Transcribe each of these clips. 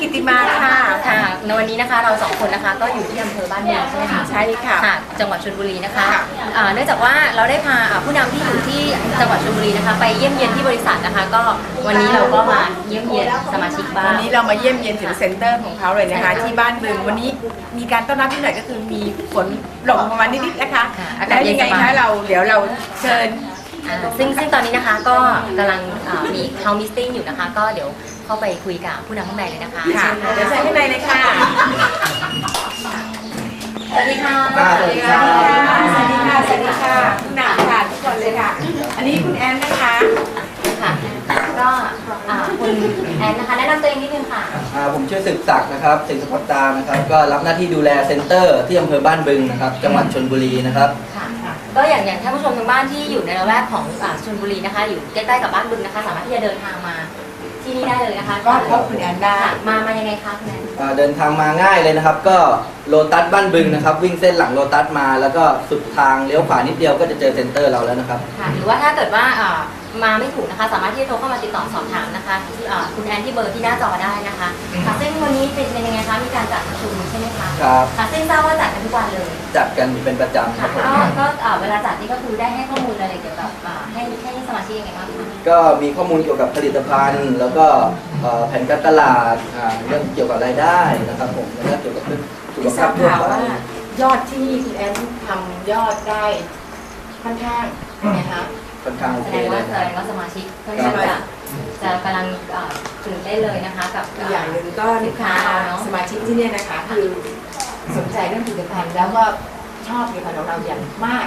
กิติมาค่ะค่ะในวันนี้นะคะเราสองคนนะคะก็อยู่ที่อำเภอบ้านเมืองใช่ไหมคะใช่ค่ะค่ะ จังหวัดชลบุรีนะคะค่ะอ่าเนื่องจากว่าเราได้พาอ่าผู้นำที่อยู่ที่จังหวัดชลบุรีนะคะ ไปเยี่ยมเยียนที่บริษัทนะคะ ก็วันนี้เราก็มาเยี่ยมเยียนสมาชิกบ้าวังนนี้เรามาเยี่ยมเยียนถึงเซ็นเตอร์ของเขาเลยนะคะ ที่บ้านบึงวันนี้มีการต้อนรับที่หน่อยก็คือมีฝนหลงประมาณนิดๆนะคะค่ะอากาแล้ศวเย็ยันงไงสบายคะเราเดี๋ยวเราเชิญ อ่าซึ่งซึ่งตอนนี้นะคะก็กำลังอ่ามี House Meeting อยู่นะคะ ก็เดี๋ยว เข้าไปคุยกับผู้นำข้างในเลยนะคะค่ะเชิญเดี๋ยวเชิญข้างในเลยค่ะ สวัสดีค่ะ สวัสดีครับสวัสดีค่ะ สวัสดีค่ะคุณหนาค่ะทุกคนเลยค่ะ อันนี้คุณแอนนะคะค่ะก็อ่าคุณแอนนะคะแนะนำตัวเองนิดนึงค่ะอ่าผมชื่อศึกศักดิ์นะครับสิงห์สปอตตานะครับ ก็รับหน้าที่ดูแลเซ็นเตอร์ที่อำเภอบ้านบึงนะครับ จังหวัดชนบุรีนะครับค่ะก็อย่างอย่างท่านผู้ชมทางบ้านที่อยู่ในละแวกของอ่าชลบุรีนะคะ อยู่ใกล้ๆกับบ้านบึงนะคะ สามารถที่จะเดินทางมา ที่นี่ได้เลยนะคะก็พบคุณแอนได้ค่ะมามายังไงคะคุณแอนอ่าเดินทางมาง่ายเลยนะครับ ก็โลตัสบ้านบึงนะครับ วิ่งเส้นหลังโลตัสมา แล้วก็สุดทางเลี้ยวขวานิดเดียวก็จะเจอเซ็นเตอร์เราแล้วนะครับ ค่ะหรือว่าถ้าเกิดว่าอ่า มาไม่ถูกนะคะ สามารถที่จะโทรเข้ามาติดต่อสอบถามนะคะที่อ่าคุณแอนที่เบอร์ที่หน้าจอได้นะคะค่ะซึ่งวันนี้เป็นเป็นยังไงคะมีการจัดประชุมใช่ไหมคะครับค่ะซึ่งทราบว่าจัดกันทุกวันเลยจัดกันเป็นประจำคค่ะรับผมก็ก็อ่าเวลาจัดนี่ก็คือได้ให้ข้อมูลอะไรเกี่ยวกับอ่าให้ให้สมาชิกยังไงบ้างคะก็มีข้อมูลเกี่ยวกับผลิตภัณฑ์ แล้วก็เอ่อแผนการตลาดอ่าเรื่องเกี่ยวกับรายได้นะครับผมแล้วก็เกี่ยวกับเรื่องสุขที่ทภาราพบทั่วข่าวไปว่ายอดที่คุณแอนทำยอดได้ค่อนข้างเป็นไงคะ ค่อนข้างโอแสเคดงเลว่ายแสนะดงว่าสมาชิกค่อนข้างจะจะกำลังอ่าตื่นเต้นเลยนะคะ กับ อีกอย่างหนึ่งก็ลูกค้าเราเนาะสมาชิกที่เนี่ยนะคะคือสนใจเรื่องผลิตภัณฑ์แล้วก็ชอบผลิตภัณฑ์ของเราอย่างมาก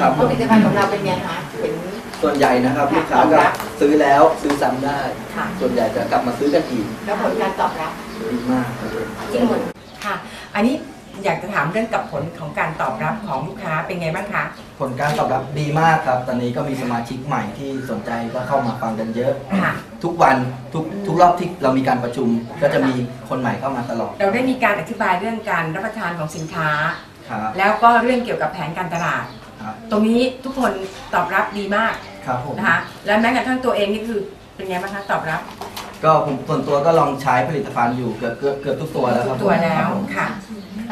ครับเพราะผลิตภัณฑ์ของเราเป็นไงคะเป็นส่วนใหญ่นะครับค่ะลูกค้าก็ตอบรับซื้อแล้วซื้อซ้ำได้ ค่ะส่วนใหญ่จะกลับมาซื้อกันอีกแล้วผลการตอบรับ ดีมากครับผมจริงหมดค่ะ อันนี้ อยากจะถามเรื่องกับผลของการตอบรับของลูกค้าเป็นไงบ้างคะผลการตอบรับดีมากครับ ตอนนี้ก็มีสมาชิกใหม่ที่สนใจก็เข้ามาฟังกันเยอะ ค่ะ ทุกวันทุกทุกรอบที่เรามีการประชุมก็จะมีคนใหม่เข้ามาตลอดเราได้มีการอธิบายเรื่องการรับประทานของสินค้า ครับแล้วก็เรื่องเกี่ยวกับแผนการตลาด ครับตรงนี้ทุกคนตอบรับดีมากครับผมนะคะ และแม้กระทั่งตัวเองนี่คือเป็นไงบ้างคะตอบรับก็ผมส่วนตัวก็ลองใช้ผลิตภัณฑ์อยู่เกือบเกือบเกือบทุกตัวแล้วครับตัวแล้วผม ค่ะ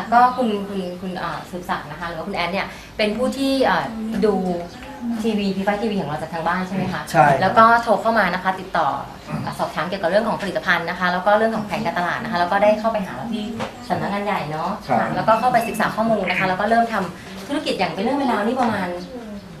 ค่ะก็คุณคุณคุณอ่าสืบศักดิ์นะคะหรือว่าคุณแอนเนี่ยเป็นผู้ที่อ่าดูทีวีพีไฟทีวีของเราจากทางบ้านใช่ไหมคะใช่ครับแล้วก็โทรเข้ามานะคะติดต่ออ่าสอบถามเกี่ยวกับเรื่องของผลิตภัณฑ์นะคะ แล้วก็เรื่องของแผนการตลาดนะคะ แล้วก็ได้เข้าไปหาเราที่สำนักงานใหญ่เนาะครับ ค่ะแล้วก็เข้าไปศึกษาข้อมูลนะคะ แล้วก็เริ่มทำธุรกิจอย่างเป็นเรื่องเป็นราวนี่ประมาณ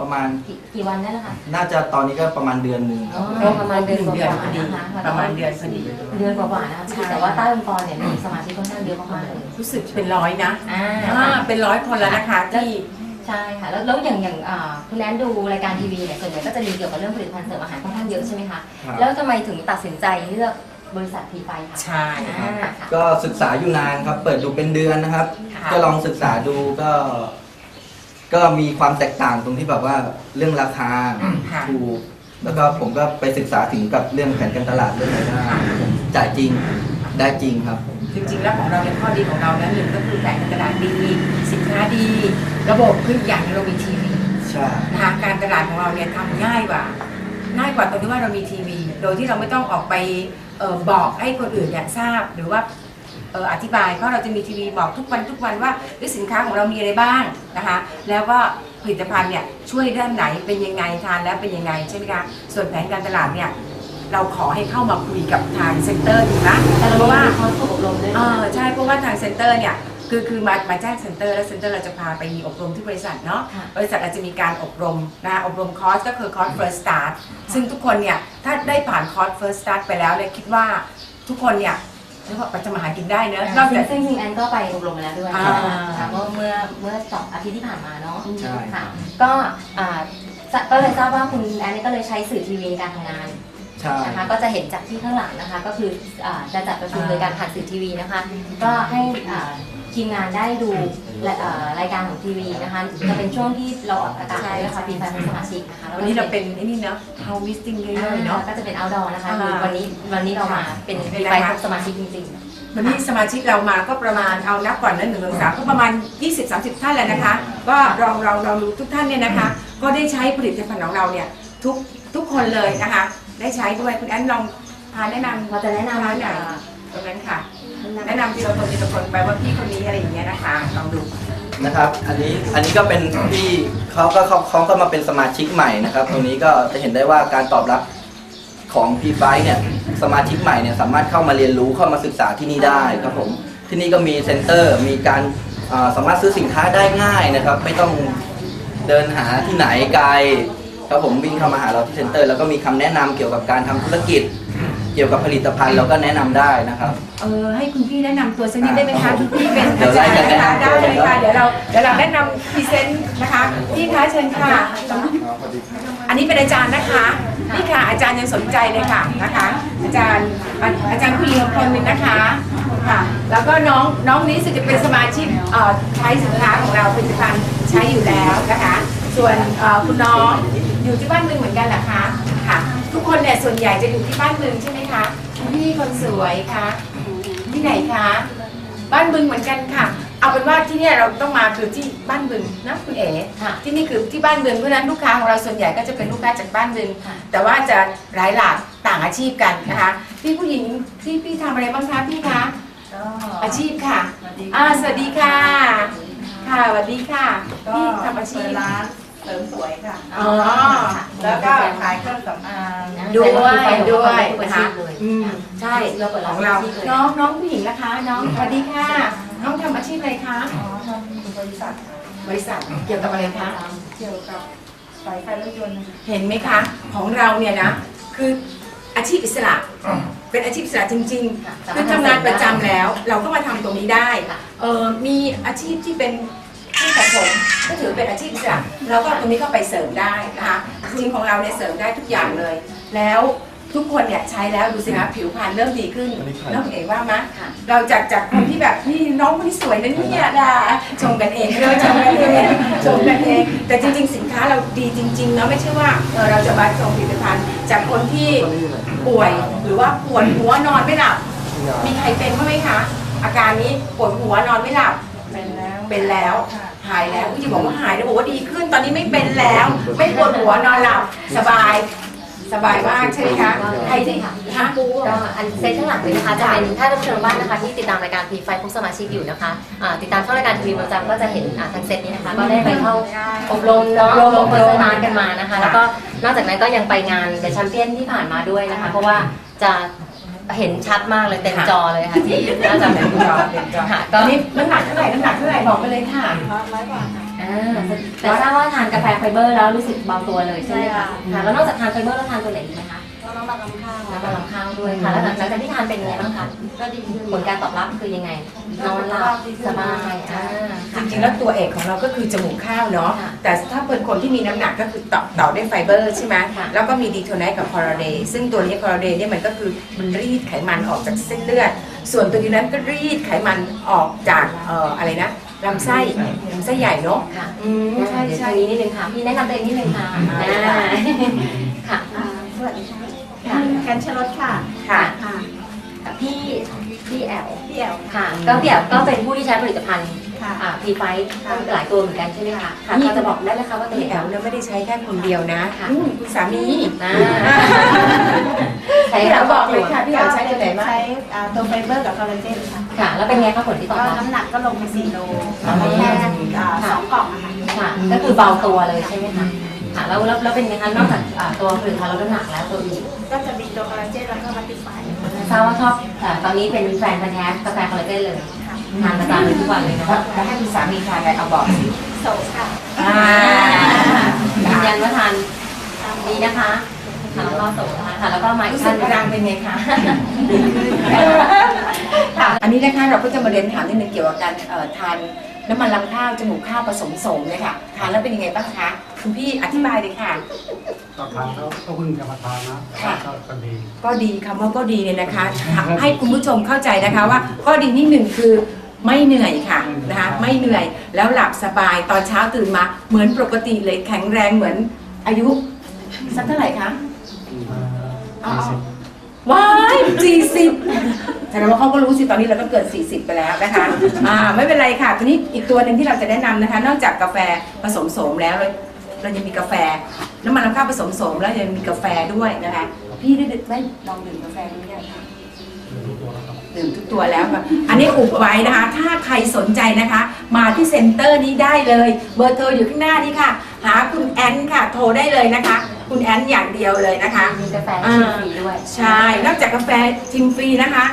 ประมาณกี่กี่วันได้แล้วคะน่าจะตอนนี้ก็ประมาณเดือนหนึ่งคอ๋รัอบประมาณเดือนกเดือนว่าพอดีๆนะคะประมาณเดือนพอดี เดือนกว่าๆนะคะใช่แต่ว่าใต้องค์กรเนี่ยมีสมาชิกค่อนข้างเยอะมากๆเลยรู้สึกเป็นร้อยนะอ่าอ่าเป็นร้อยคนแล้วนะคะที่ใช่ค่ะแล้วแล้วอย่างอย่างอ่าคุณแอนดูรายการทีวีเนี่ยส่วนใหญ่ก็จะมีเกี่ยวกับเรื่องผลิตภัณฑ์เสริมอาหารค่อนข้างเยอะใช่ไหมคะครับ แล้วทำไมถึงตัดสินใจเลือกบริษัททีไฟคะใช่ อ่าค่ะ ก็ศึกษาอยู่นานครับ เปิดดูเป็นเดือนนะครับ ค่ะ ก็ลองศึกษาดูก็ ก็มีความแตกต่างตรงที่แบบว่าเรื่องราคาค่ะถูกแล้วก็ผมก็ไปศึกษาถึงกับเรื่องแผนการตลาดเรื่องรายได้จ่ายจริงได้จริงครับ จริงๆแล้วของเราเนี่ยข้อดีของเรานั้นหนึ่งก็คือแผนการตลาดดีสินค้าดี ระบบคืออย่างหนึ่งเรามีทีวีใช่ นะคะการตลาดของเราเนี่ยทำง่ายกว่าง่ายกว่าตรงที่ว่าเรามีทีวี โดยที่เราไม่ต้องออกไปเออบอกให้คนอื่นเนี่ยทราบหรือว่าเอออธิบายเพราะเราจะมีทีวีบอกทุกวันทุกวันว่าเอ้ยสินค้าของเรามีอะไรบ้างนะคะ แล้วก็ผลิตภัณฑ์เนี่ยช่วยด้านไหนเป็นยังไงทานแล้วเป็นยังไงใช่ไหมคะส่วนแผนการตลาดเนี่ยเราขอให้เข้ามาคุยกับทางเซ็นเตอร์ดีนะแต่เราเพราะว่ามีคอร์สฝึกอบรมด้วยเอนะอใช่เพราะว่าทางเซ็นเตอร์เนี่ยคือคือมามาแจ้งเซ็นเตอร์แล้วเซ็นเตอร์เราจะพาไปมีอบรมที่บริษัทเนาะค่ะบริษัทอาจจะมีการอบรมนะคะอบรมคอร์สก็คือคอร์ส first start ซึ่งทุกคนเนี่ยถ้าได้ผ่านคอร์ส first start ไปแล้วเนี่ยคิดว่าทุกคนเนี่ย เรียกว่าปัจจมาหากินได้เนอะนอกซึ่จางกซึ่งจริงๆแอนก็ไปอบรมมาแล้วด้วยอ่า ค่ะเมื่อเมื่อเมื่อสองอาทิตย์ที่ผ่านมาเนาะใช่ค่ะก็อ่าจะก็เลยทราบว่าคุณแอนนี่ก็เลยใช้สื่อทีวีในการทำงานใช่นะคะก็จะเห็นจากที่ข้างหลังนะคะ ก็คืออ่าจะจัดประชุมโดยการผ่านสื่อทีวีนะคะ ก็ให้อ่าทีมงานได้ดู และอ่ารายการของทีวีนะคะจะเป็นช่วงที่เราออกอากาศด้วยนะคะปีแฟนสมาชิกนะคะแล้ววันนี้เราเป็นไอ้นี่เนาะ how meeting เยอ่าอะๆเนาะ ก็จะเป็น outdoor นะคะอ่าคือวันนี้วันนี้เรามาเป็นเป็นปีอะไรไฟคะสมาชิกจริงวันนี้สมาชิกเรามาก็ประมาณเอานับก่อนนะหนึ่งสองสามก็ประมาณ 20-30 ท่านแล้วนะคะ ก็เราเราเรารู้ทุกท่านเนี่ยนะคะ ก็ได้ใช้ผลิตภัณฑ์ของเราเนี่ยทุกทุกคนเลยนะคะ ได้ใช้ด้วยคุณแอนลองพาแนะนำๆเราจะแนะนำร้านไหนอ่าตรงนั้นค่ะ แนะนำทีละคนทีละคนไปว่าพี่คนนี้อะไรอย่างเงี้ยนะคะลองดูนะครับอันนี้อันนี้ก็เป็นที่เขาก็เขาเขาก็มาเป็นสมาชิกใหม่นะครับ ตรงนี้ก็จะเห็นได้ว่าการตอบรับของพีไฟเนี่ยสมาชิกใหม่เนี่ยสามารถเข้ามาเรียนรู้เข้ามาศึกษาที่นี่ได้ครับผมที่นี่ก็มีเซ็นเตอร์มีการอ่าสามารถซื้อสินค้าได้ง่ายนะครับ ไม่ต้องเดินหาที่ไหนไกลครับผมวิ่งเข้ามาหาเราที่เซ็นเตอร์แล้วก็มีคำแนะนำเกี่ยวกับการทำธุรกิจ เกี่ยวกับผลิตภัณฑ์เราก็แนะนำได้นะครับ เออให้คุณพี่แนะนำตัวสักนิดได้ไหมครัคะบผมคุณพี่เป็นเดี๋อายวจารย์ไล่นะคะกันแนะนำได้เลยค่ะเดี๋ยวเราเดี๋ยวเราแนะนำพรีเซนต์นะคะพี่คะเชิญค่ะ อันนี้เป็นอาจารย์นะคะนี่ค่ะอาจารย์ยังสนใจเลยค่ะนะคะ อาจารย์อาอาจารย์ผู้หญิงคนหนึ่งนะคะค่ะ แล้วก็น้องน้องนี้สึกจะเป็นสมาชิกเอ่อใช้สินค้าของเราผลิตภัณฑ์ใช้อยู่แล้วนะคะ ส่วนเอ่อคุณน้องอยู่ที่บ้านเมืองเหมือนกันเหรอคะ ส่วนใหญ่จะอยู่ที่บ้านเมืองใช่ไหมคะคุณพี่คนสวยคะที่ไหนคะ บ้านบึงเหมือนกันค่ะ เอาเป็นว่าที่เนี่ยเราต้องมาคือที่บ้านบึงนะคุณเอ๋ค่ะที่นี่คือที่บ้านบึงเพราะฉะนั้นลูกค้าของเราส่วนใหญ่ก็จะเป็นลูกค้าจากบ้านบึงค่ะแต่ว่าจะหลายหลากต่างอาชีพกันนะคะพี่ผู้หญิงพี่พี่ทำอะไรบ้างคะพี่คะก็อาชีพค่ะอ่าสวัสดีค่ะ ค่ะสวัสดีค่ะก็พี่ทำอาชีเปิพดร้านเสริมสวยค่ะ อ๋อ แล้วก็ขายเครื่องสำอาง ด้วยด้วยนะนะคะเลยอืมใช่เราเปิดขร้าอนงเราที่เลยน้องน้องผู้หญิงนะคะ น้องสวัสดีค่ะ น้องทำอาชีพอะไรคะ อ๋อทำบริษัทค่ะบริษัทเกี่ยวกับอะไรคะ เกี่ยวกับสายไฟรถยนต์เห็นไหมคะ ของเราเนี่ยนะ คืออาชีพอิสระ เป็นอาชีพอิสระจริงค่ะๆคือทำงานประจำแล้ว เราก็มาทำตรงนี้ได้ค่ะเออมีอาชีพที่เป็นที่ตัดผมก็ถือเป็นอาชีพอิสระเราก็เอาตรงนี้เข้าไปเสริมได้นะคะจริงๆของเราเนี่ยเสริมได้ทุกอย่างเลย แล้วทุกคนเนี่ยใช้แล้วดูสิคะผิวพรรณเริ่มดีขึ้นน้องเอ๋ว่ามะค่ะ เราจากจากคนที่แบบนี่น้องคนนี้สวยนะเนี่ยด่าชมกันเองเลยชมกันเองชมกันเอง แต่จริง ๆ สินค้าเราดีจริงๆเนาะไม่ใช่ว่าเออเราจะมาชมผลิตภัณฑ์ จากคนที่ป่วยหรือว่าปวดหัวนอนไม่หลับ มีใครเป็นบ้างไหมคะ อาการนี้ปวดหัวนอนไม่หลับ เป็นแล้วเป็นแล้วค่ะหายแล้วพี่จะบอกว่าหายแล้วบอกว่าดีขึ้น ตอนนี้ไม่เป็นแล้ว ไม่ปวดหัวนอนหลับสบาย สบายมากใช่ไหมคะใครที่คะก็อันเซตข้างหลังเลยนะคะจะเป็นถ้าท่านผู้ชมบ้านนะคะที่ติดตามรายการพีไฟพวกสมาชิกอยู่นะคะอ่าติดตามช่องรายการทีวีประจำก็จะเห็นอ่าทางเซตนี้นะคะ ก็ได้ไปเข้าอบรมเนาะอบรมเปิดสตาร์ทกันมานะคะ แล้วก็นอกจากนั้นก็ยังไปงานเดอะแชมเปี้ยนที่ผ่านมาด้วยนะคะ เพราะว่าจะเห็นชัดมากเลยเต็มจอเลยค่ะที่น่าจะเต็มจอเต็มจอค่ะตก็อนนี้น้ำหนักเท่าไหร่น้ำหนักเท่าไหร่บอกไปเลยค่ะ ร้อยกว่าค่ะ อ่าแต่ทราบว่าทานกาแฟไฟเบอร์แล้วรู้สึกเบาตัวเลยใช่ไหมใช่คะค่ะ ค่ะแล้วนอกจากทานไฟเบอร์แล้วทานตัวไหนอีกไหมคะก็ต้องมาทำข้าวน้ำมันลำข้างด้วยค่ะ แล้วหลังจากที่ทานเป็นยังไงบ้างคะ ก็ดีขึ้นผลการตอบรับคือยังไง นอนหลับสบายอ่าจริงๆแล้วตัวเอกของเราก็คือจมูกข้าวเนาะค่ะแต่ถ้าเป็นคนที่มีน้ำหนักก็คือต่อต่อด้วยไฟเบอร์ใช่ไหมค่ะ แล้วก็มีดีโทไนท์กับคอร์เดย์ซึ่งตัวนี้คอร์เดย์เนี่ยมันก็คือมันรีดไขมันออกจากเส้นเลือด ส่วนตัวนี้นั้นก็รีดไขมันออกจากเอ่ออะไรนะ ลำไส้ลำไส้ใหญ่เนาะค่ะอืมใช่เดี๋ยวใช่ทางนี้นิดนึงค่ะ พี่แนะนำตัวเองนิดนึงค่ะอ่าค่ะอ่าสวัสดีค่ะกันชลดค่ะ ค่ะ ค่ะ พี่ พี่แอลพี่แอลค่ะ ก็พี่แอลก็เป็นผู้ที่ใช้ผลิตภัณฑ์ ค่ะ อ่าพีไฟหลายตัวเหมือนกันใช่ไหมคะค่ะก็จะบอกได้ไหมคะว่าตัวพี่ไหนแอลเนี่ยไม่ได้ใช้แค่คนเดียวนะค่ะอืมคุณสามี อ่าใช้พี่แอแล้ลวบบออกกเลเลยยค่ะค่ะพี่แอลใช้ตัวไหนบ้าง ใช้อ่าตัวไฟเบอร์กับคอลลาเจนค่ะค่ะ แล้วเป็นไงคะผลที่ตอบก็รับน้ำหนักก็ลงไป4โลอ๋อ แค่อ่าสองกล่องอะค่ะค่ะ ก็คือเบาตัวเลยใช่ไหมคะค่ะแล้วแล้วแล้วเป็นไงคะนอกจากอ่าตัวผลิตภัณฑ์ลดน้ำหนักแล้วตัวอื่นก็จะมีตัวคอลลาเจนแล้วก็มัลติไฟทราบว่าชอบอ่าตอนนี้เป็นแฟนพันธุ์แท้กาแฟคอลลาเจนเลย ค่ะทานประจำเลยทุกวันเลยนะคะแล้วให้คุณสามีทานอะไรเอาบอกสิโสดค่ะอ่ายืนยันว่าทานดีนะคะทานแล้วก็โสดนะคะค่ะแล้วก็มาอีรู้กสึท่ากนหนึ่งรังเป็นไงคะ ค่ะอันนี้นะคะเราก็จะมาเรียนถามนิดนึงเกี่ยวกับการเอ่อทานน้ำมันลำข้าวจมูกข้าวผสมโสมเลยค่ะทานแล้วเป็นยังไงบ้างคะคุณพี่อธิบายเลยค่ะ ก็ทานแล้วก็เพิ่งจะมาทานนะค่ะ ก็ก็ดี ก็ดีคำว่าก็ดีเนี่ยนะคะ ให้คุณผู้ชมเข้าใจนะคะว่า ข้อดีที่หนึ่งคือ ไม่เหนื่อยค่ะนะคะไม่เหนื่อยแล้วหลับสบายตอนเช้าตื่นมาเหมือนปกติเลยแข็งแรงเหมือนอายุสักเท่าไหร่คะเอ่อเอาสี่สิบว้ายสี่สิบแสดงว่าเขาก็รู้สิตอนนี้เราก็เกิด 40 ไปแล้วนะคะอ่าไม่เป็นไรค่ะทีนี้อีกตัวหนึ่งที่เราจะแนะนำนะคะ นอกจากกาแฟผสมโสมแล้วเราเรายังมีกาแฟน้ำมันลำข้าวผสมโสมแล้วยังมีกาแฟด้วยนะคะ พี่ได้ได้ลองดื่มกาแฟดูยังคะรู้ตัวแล้วครับร ดื่มทุกตัวแล้วค่ะอันนี้อุบไว้นะคะ ถ้าใครสนใจนะคะ มาที่เซ็นเตอร์นี้ได้เลย เบอร์โทรอยู่ข้างหน้านี้ค่ะ หาคุณแอนค่ะ โทรได้เลยนะคะ คุณแอนอย่างเดียวเลยนะคะ มีกาแฟชิมฟรีด้วย ใช่ นอกจากกาแฟชิมฟรีนะคะ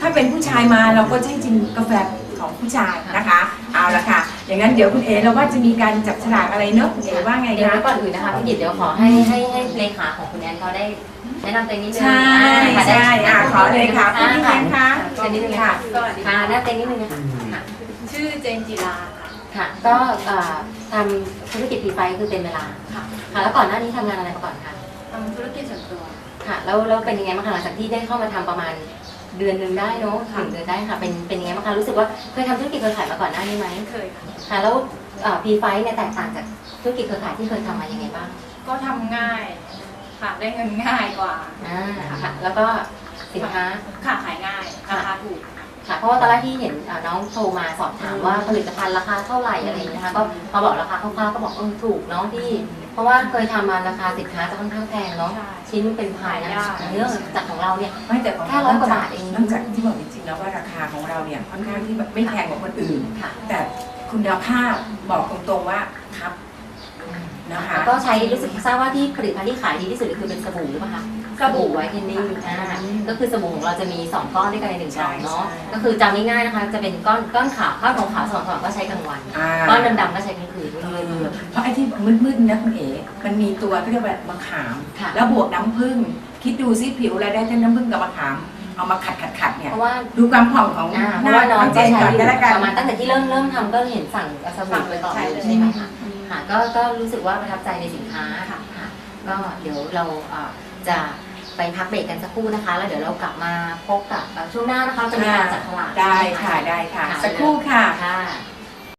ถ้าเป็นผู้ชายมาเราก็จะให้ชิมกาแฟของผู้ชายนะคะ เอาละค่ะ อย่างนั้นเดี๋ยวคุณเอเราว่าจะมีการจับฉลากอะไรเนอะคุณเอว่าไงเดี๋ยวคะก่อนอื่นนะคะพี่กิตเดี๋ยวขอให้ให้ให้เลขาของคุณแอนเขาได้ แนะนำตัวเองนิดนึงใช่ค่ะได้ใช่อะขอเลยค่ะคุณพี่แอนคะเชิญนิดนึงค่ะสวัสดีค่ะค่ะแนะนำตัวเองนิดนึงนะคะค่ะชื่อเจนจิราค่ะค่ะ ก็เอ่อทำธุรกิจพีไฟคือเต็มเวลาค่ะค่ะ แล้วก่อนหน้านี้ทำงานอะไรมาก่อนคะทำธุรกิจส่วนตัวค่ะ แล้วแล้วเป็นยังไงบ้างคะหลังจากที่ได้เข้ามาทำประมาณเดือนหนึ่งได้เนาะถึงเดือนได้ค่ะ เป็นเป็นยังไงบ้างคะรู้สึกว่าเคยทำธุรกิจเครือข่ายมาก่อนหน้านี้ไหมเคยค่ะค่ะแล้วพีไฟเนี่ยแตกต่างจากธุรกิจเครือข่ายที่เคยทำมายังไงบ้าง ก็ทำง่าย ค่ะได้เงินง่ายกว่าอ่าค่ะแล้วก็สินค้าค่ะขายง่ายราคาถูกค่ะเพราะว่าตอนแรกที่เห็นอ่าน้องโทรมาสอบถามว่าผลิตภัณฑ์ราคาเท่าไหร่อะไรอย่างเงี้ยนะคะก็พอบอกราคาคร่าวๆก็บอกเออถูกเนาะที่ เพราะว่าเคยทำมาราคาสินค้าจะค่อนข้างแพงเนาะใช่ชิ้นเป็นพันนะขายยากเรื่องจากของเราเนี่ยไม่แต่ของแค่ร้อยกว่าบาทเองนอกจากที่บอกจริงๆแล้วว่าราคาของเราเนี่ยค่อนข้างที่แบบไม่แพงกว่าคนอื่นค่ะแต่คุณภาพบอกตรงๆว่าครับ นะคะแล้วก็ใช้รู้สึกทราบว่าที่ผลิตภัณฑ์ที่ขายดีที่สุดคือเป็นสบู่หรือเปล่าคะสบู่ไวท์เทนนิ่งอ่าก็คือสบู่ของเราจะมี 2 ก้อนด้วยกันในหนึ่งกล่องเนาะใช่ใช่ก็คือจำง่ายๆนะคะ จะเป็นก้อนก้อนขาวก้อนของขาวสองขาวก็ใช้กลางวันอ่าก้อนดำๆก็ใช้กลางคืนเออเพราะไอ้ที่มืดๆนะคุณเอ๋มันมีตัวที่เรียกว่ามะขามค่ะแล้วบวกน้ำผึ้งคิดดูซิผิวเราได้ทั้งน้ำผึ้งกับมะขามเอามาขัดขัดขัดๆๆเนี่ยเพราะว่าดูความผ่องของอ่าหเพราะว่าน้องเจก็นใช้ก่อนอยู่ก็แล้วกันประมาณตั้งแต่ที่เริ่มเริ่มทำก็เห็นสั่งสบู่ไปก่อนเลยใช่ไหมคะ ค่ะก็ก็รู้สึกว่าประทับใจในสินค้าค่ะค่ะก็เดี๋ยวเราเอ่อจะไปพักเบรกกันสักครู่นะคะ แล้วเดี๋ยวเรากลับมาพบกับเอ่อช่วงหน้านะคะจะมีการจัดตลาดได้ค่ะได้ค่ะ สักครู่ค่ะค่ะ